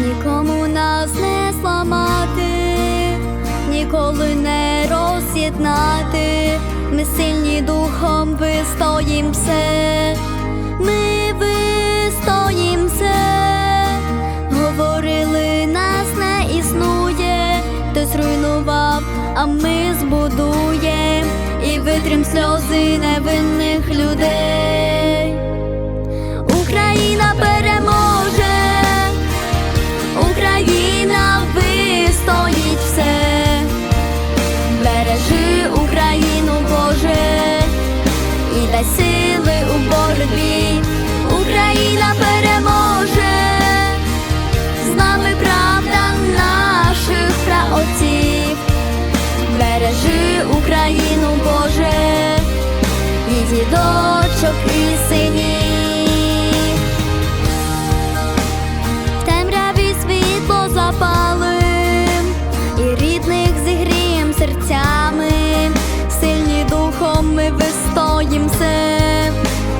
нікому нас не зламати, ніколи не роз'єднати. Ми сильні духом вистоїм все, ми вистоїм все. Говорили, нас не існує, хтось зруйнував, а ми збудуєм і витрим сльози невинних сили у боротьбі, Україна переможе, з нами правда наших праотців, бережи Україну, Боже, і дочок і синів. Все,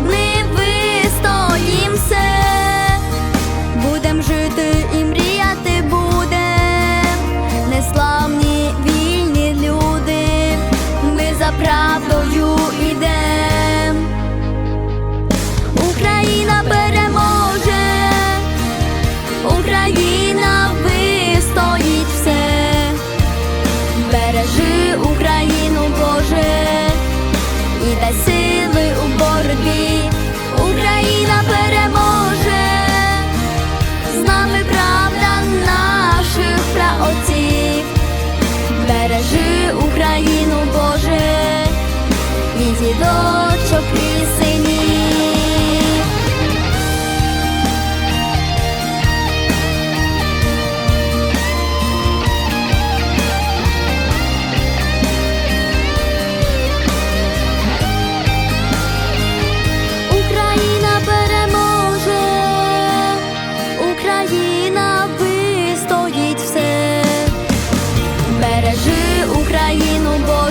ми вистоїм все, будем жити і мріяти будем, неславні вільні люди, ми за правдою ідем. Україна переможе, Україна дай сили у боротьбі,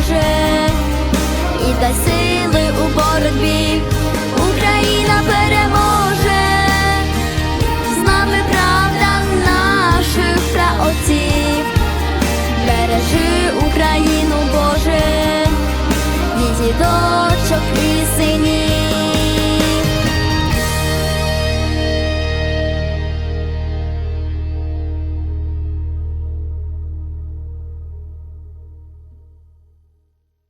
Боже, і дай сили у боротьбі,